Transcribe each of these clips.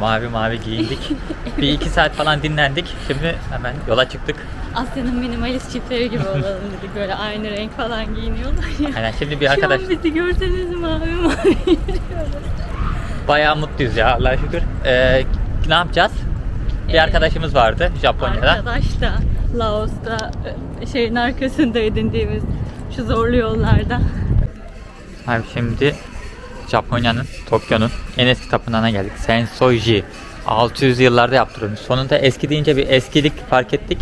Mavi mavi giyindik. bir iki saat falan dinlendik. Şimdi hemen yola çıktık. Asya'nın minimalist çiftleri gibi olalım dedik. Böyle aynı renk falan giyiniyorlar ya. Aynen şimdi bir arkadaş Şu an bizi görseniz mavi mavi yürüyoruz. bayağı mutluyuz ya Allah'a şükür. Ee, ne yapacağız? Bir Ee, arkadaşımız vardı Japonya'da. Arkadaş da Laos'ta e, şeyin arkasında edindiğimiz şu zorlu yollarda. Abi şimdi Japonya'nın, Tokyo'nun en eski tapınağına geldik. Sensoji. 600 yıllarda yaptırılmış. Sonunda eski deyince bir eskilik fark ettik.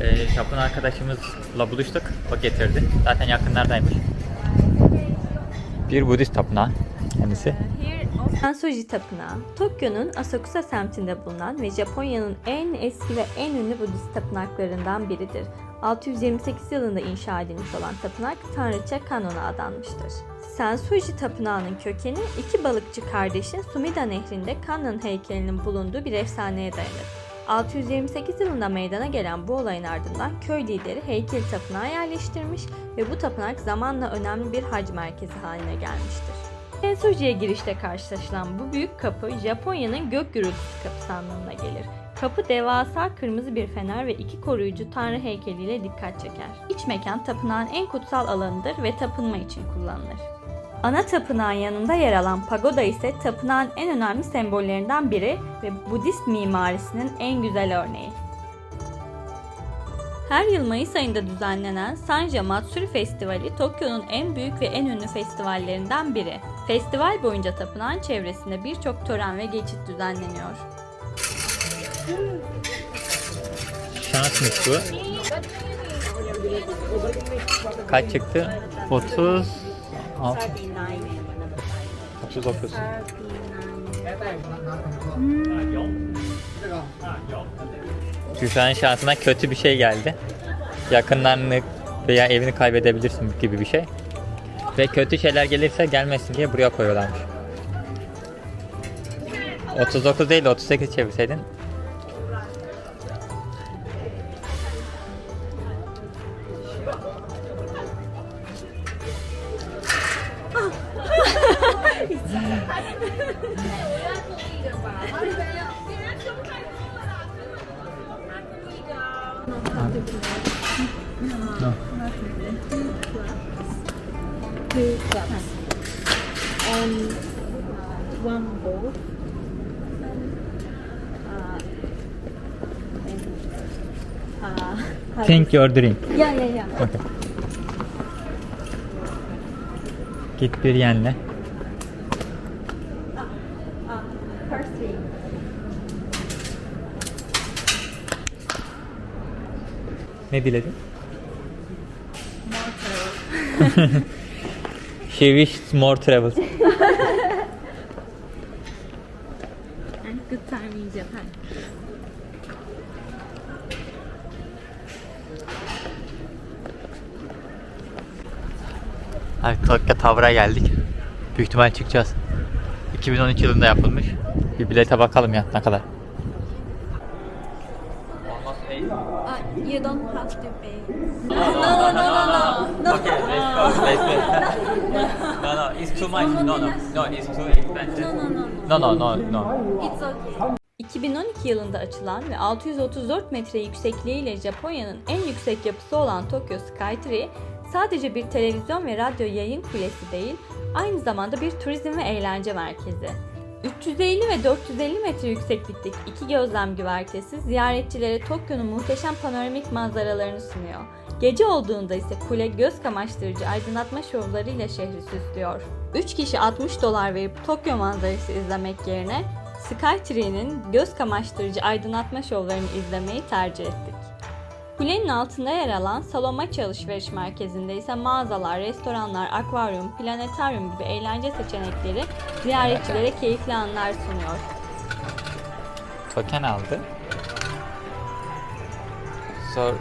Ee, Japon arkadaşımızla buluştuk. O getirdi. Zaten yakınlardaymış. Bir Budist tapınağı kendisi. Sansoji Tapınağı, Tokyo'nun Asakusa semtinde bulunan ve Japonya'nın en eski ve en ünlü Budist tapınaklarından biridir. 628 yılında inşa edilmiş olan tapınak Tanrıça Kanon'a adanmıştır. Sensoji Tapınağı'nın kökeni iki balıkçı kardeşin Sumida Nehri'nde Kannon heykelinin bulunduğu bir efsaneye dayanır. 628 yılında meydana gelen bu olayın ardından köy lideri heykeli tapınağa yerleştirmiş ve bu tapınak zamanla önemli bir hac merkezi haline gelmiştir. Sensoji'ye girişte karşılaşılan bu büyük kapı Japonya'nın gök gürültüsü kapısı anlamına gelir. Kapı devasa kırmızı bir fener ve iki koruyucu tanrı heykeliyle dikkat çeker. İç mekan tapınağın en kutsal alanıdır ve tapınma için kullanılır. Ana tapınağın yanında yer alan pagoda ise tapınağın en önemli sembollerinden biri ve Budist mimarisinin en güzel örneği. Her yıl Mayıs ayında düzenlenen Sanja Matsuri Festivali Tokyo'nun en büyük ve en ünlü festivallerinden biri. Festival boyunca tapınağın çevresinde birçok tören ve geçit düzenleniyor. Şansmış bu. Kaç çıktı? 30 6 39. Gülşah'ın şansına kötü bir şey geldi. Yakınlarını veya evini kaybedebilirsin gibi bir şey. Ve kötü şeyler gelirse gelmesin diye buraya koyuyorlarmış. 39 değil de 38 çevirseydin Two cups and one bowl. Uh, and, uh, Think your drink. Yeah, yeah, yeah. Okay. Git bir yenle. Ne diledin? She wished more travels. And good time in Japan. Abi Tokyo Tower'a geldik. Büyük ihtimal çıkacağız. 2013 yılında yapılmış. Bir bilete bakalım ya ne kadar. Uh, you don't have to pay. No, no, no, no, no, no. Okay, let's go. Let's go. no, no, it's too much. No, no, no, it's too expensive. No, no, no, no. It's okay. 2012 yılında açılan ve 634 metre yüksekliğiyle Japonya'nın en yüksek yapısı olan Tokyo Skytree, sadece bir televizyon ve radyo yayın kulesi değil, aynı zamanda bir turizm ve eğlence merkezi. 350 ve 450 metre yükseklikteki iki gözlem güvertesi ziyaretçilere Tokyo'nun muhteşem panoramik manzaralarını sunuyor. Gece olduğunda ise kule göz kamaştırıcı aydınlatma şovlarıyla şehri süslüyor. 3 kişi 60 dolar verip Tokyo manzarası izlemek yerine Skytree'nin göz kamaştırıcı aydınlatma şovlarını izlemeyi tercih ettik. Kulenin altında yer alan Salomachi alışveriş merkezinde ise mağazalar, restoranlar, akvaryum, planetaryum gibi eğlence seçenekleri ziyaretçilere keyifli anlar sunuyor. Token aldı. Sor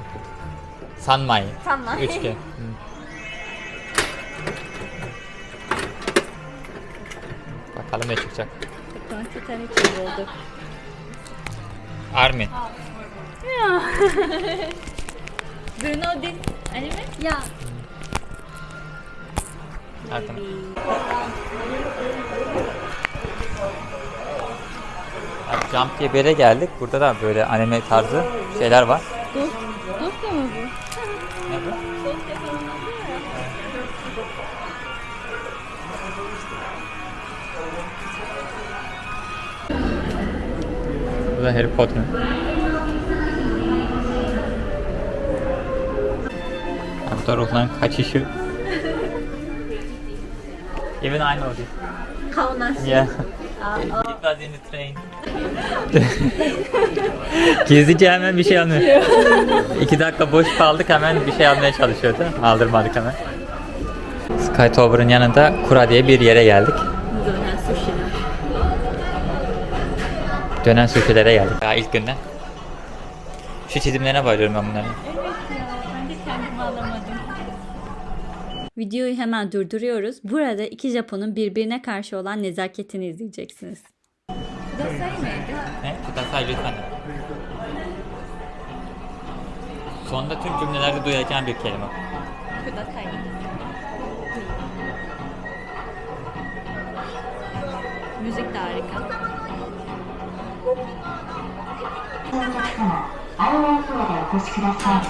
Sanmai. Sanmai. Üçgen. Bakalım ne çıkacak. Titanic gibi olduk. Army. Do you know this anime? Yeah. Zaten. Jump diye bir yere geldik. Burada da böyle anime tarzı şeyler var. Bu? Ne bu? Oluyor ya. Bu da Harry Potter. Ruhların kaçışı. Even I know this. Kaunas. Yeah. It was in the train. Gizlice hemen bir şey almıyor. İki dakika boş kaldık hemen bir şey almaya çalışıyordu. Aldırmadık hemen. Sky Tower'ın yanında Kura diye bir yere geldik. Dönen sushi'ler. Dönen sufilere geldik daha ilk günden. Şu çizimlerine bayılıyorum ben bunların. Videoyu hemen durduruyoruz. Burada iki Japon'un birbirine karşı olan nezaketini izleyeceksiniz. Ne? Kudasay lütfen. Sonda tüm cümlelerde duyacağım bir kelime. Kudasay. Müzik de harika.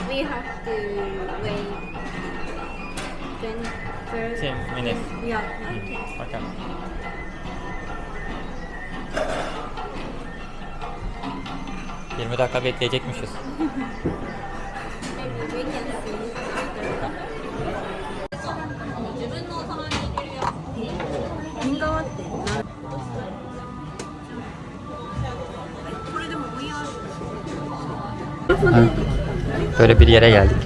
We have to wait. 10, 30, 10 minutes. Yeah. Okay. Okay. Yirmi dakika bekleyecekmişiz. Böyle bir yere geldik.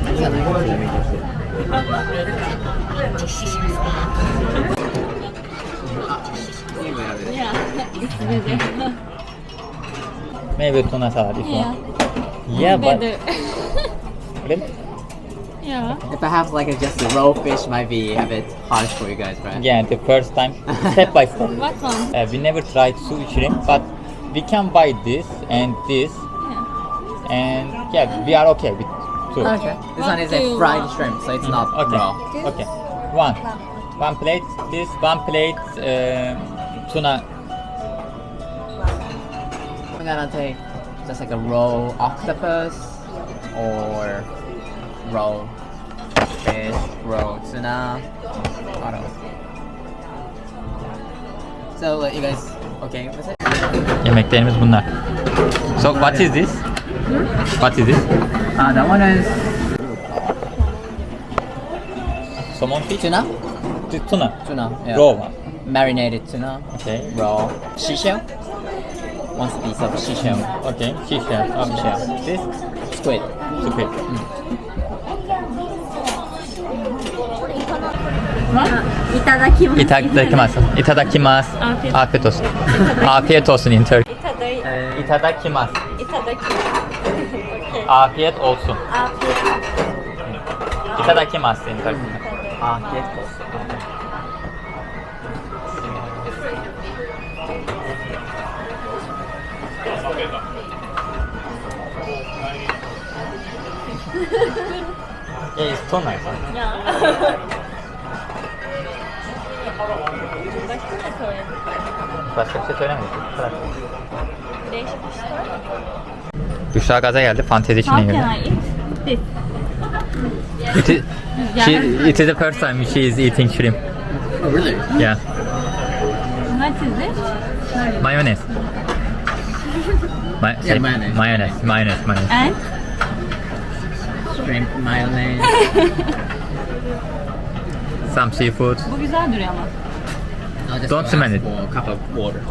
Maybe tuna salad if you want. Yeah, but really? Yeah. If I have like a, just a raw fish, might be a bit harsh for you guys, right? Yeah, the first time, step by step. What one? Uh, we never tried sushi shrimp, but we can buy this and this, Yeah. and yeah, we are okay with two. Okay. This What one is a fried want? shrimp, so it's not Okay. raw. Okay. One. One plate. This one plate uh, tuna. I'm gonna take just like a raw octopus or raw fish, raw tuna. I don't know. So uh, you guys okay with it? Yemeklerimiz bunlar. So what is this? What is this? Uh, that one is Somon fish? tuna. T- Tuna. Tuna. Yeah. Raw one. Marinated tuna. Okay. Raw seashell. One piece of seashell. Okay. Fish. yeah. Um, Fish. This Squid. squid. いただきます。いただきます。いただきます。 Afiyet. Afiyet olsun. Afiyet olsun in Turkey. いただい、い Ee, いただきます。ただきます。Okay. Afiyet olsun. あ、いただ Afiyet olsun. 예, 스톤 알바. 맛있는 거 Başka bir şey söylemedik. Bu. Değişik bir şey var mı? Büşra Gaz'a geldi. Fantezi içine How girdi. It is, she, it is the first time she is eating shrimp. Oh really? Yeah. What is this? Mayonnaise. Ma- Yeah, mayonnaise. Mayonnaise. Mayonnaise. Mayonnaise. And? Shrimp mayonnaise. Some seafood. Bu güzel duruyor ama. I'll just Don't go smell it. For a cup of water.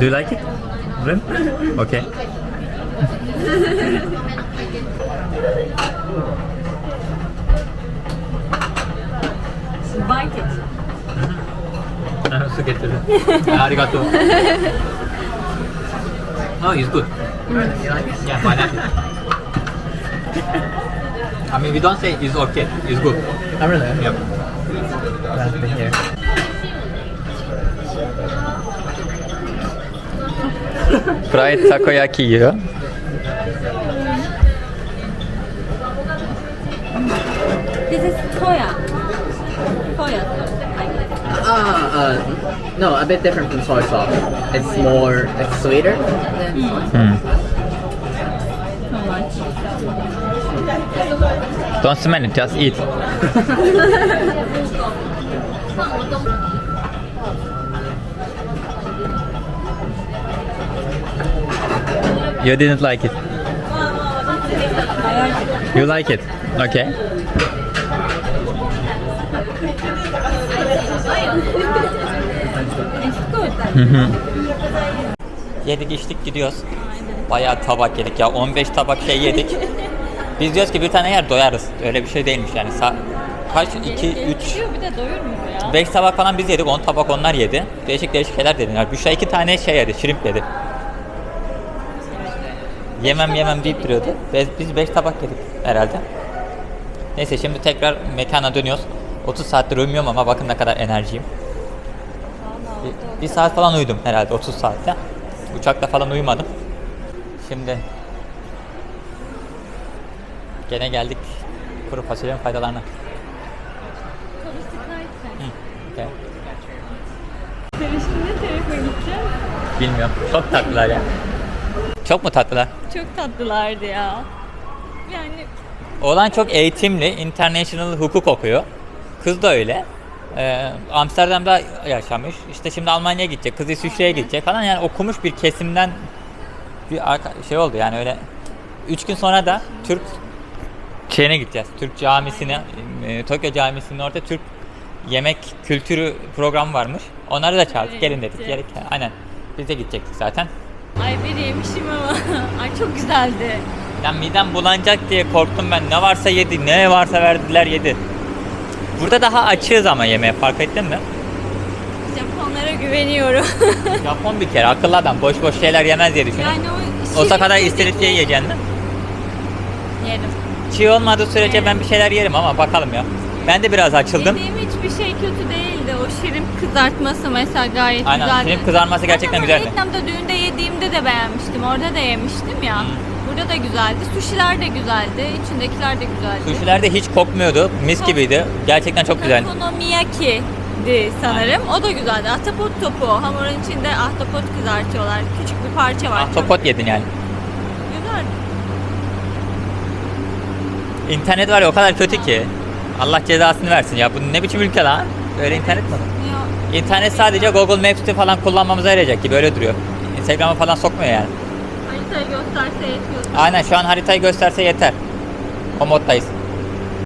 Do you like it? Shrimp? Okay. Bite it. Ah, Su getirdi. Ah, arigato. Oh, it's good. You like it? Yeah, why not? I mean, we don't say it's okay. It's good. Oh really? Yep. Glad to be here. Fried takoyaki yiyor. This is soya. Soya sos. Ah, uh, no, a bit different from soy sauce. It's more, it's sweeter than soy sauce. Hmm. Don't smell it, just eat. You didn't like it. You like it. Okay. Yedik içtik gidiyoruz. Bayağı tabak yedik ya. 15 tabak şey yedik. Biz diyoruz ki bir tane yer doyarız. Öyle bir şey değilmiş yani. Sa- kaç? 2, 3, Bir de doyurmuyor ya. 5 tabak falan biz yedik. 10 tabak onlar yedi. Değişik değişik şeyler dediler. Büşra 2 tane şey yedi. Şirimp yedi. Yemem yemem deyip duruyordu. Biz, biz 5 tabak yedik herhalde. Neyse şimdi tekrar mekana dönüyoruz. 30 saattir uyumuyorum ama bakın ne kadar enerjiyim. Bir, bir saat falan uyudum herhalde 30 saatte. Uçakta falan uyumadım. Şimdi gene geldik kuru fasulyenin faydalarına. Hı, okay. Şimdi tarafa gideceğim. Bilmiyorum. Çok tatlılar ya. Çok mu tatlılar? Çok tatlılardı ya. Yani Oğlan çok eğitimli, international hukuk okuyor. Kız da öyle. Ee, Amsterdam'da yaşamış. İşte şimdi Almanya'ya gidecek, kız İsviçre'ye gidecek falan. Yani okumuş bir kesimden bir arka, şey oldu yani öyle. Üç gün sonra da Türk şeyine gideceğiz. Türk camisine, e, Tokyo camisinin orada Türk yemek kültürü programı varmış. Onları da çağırdık. Gelin dedik. Gerek, aynen. Biz de gidecektik zaten. Ay bir yemişim ama ay çok güzeldi. Ya midem bulanacak diye korktum ben. Ne varsa yedi, ne varsa verdiler yedi. Burada daha açığız ama yemeğe fark ettin mi? Japonlara güveniyorum. Japon bir kere akıllı adam boş boş şeyler yemez diye düşünüyorum. yani o şirin istiridye yiyeceksin? Yerim. Çiğ olmadığı sürece ben bir şeyler yerim ama bakalım ya. Ben de biraz açıldım. Yediğim hiçbir şey kötü değildi. O şirin kızartması mesela gayet Aynen, güzeldi. şirin kızartması gerçekten güzeldi. Vietnam'da düğünde yediğimde de beğenmiştim. Orada da yemiştim ya. Burada da güzeldi. Sushi'ler de güzeldi. İçindekiler de güzeldi. Sushi'ler de hiç kokmuyordu. Mis gibiydi. Gerçekten çok güzel. Okonomiyaki'di sanırım. O da güzeldi. Ahtapot topu. Hamurun içinde ahtapot kızartıyorlar. Küçük bir parça var. Çok Ahtapot yedin yani. Güzel. İnternet var ya o kadar kötü ki. Allah cezasını versin ya. Bu ne biçim ülke lan? Böyle internet mi? Ya, İnternet sadece Google Maps'te falan kullanmamıza yarayacak gibi öyle duruyor. Instagram'a falan sokmuyor yani. haritayı gösterse yetiyordu. Aynen şu an haritayı gösterse yeter. O moddayız.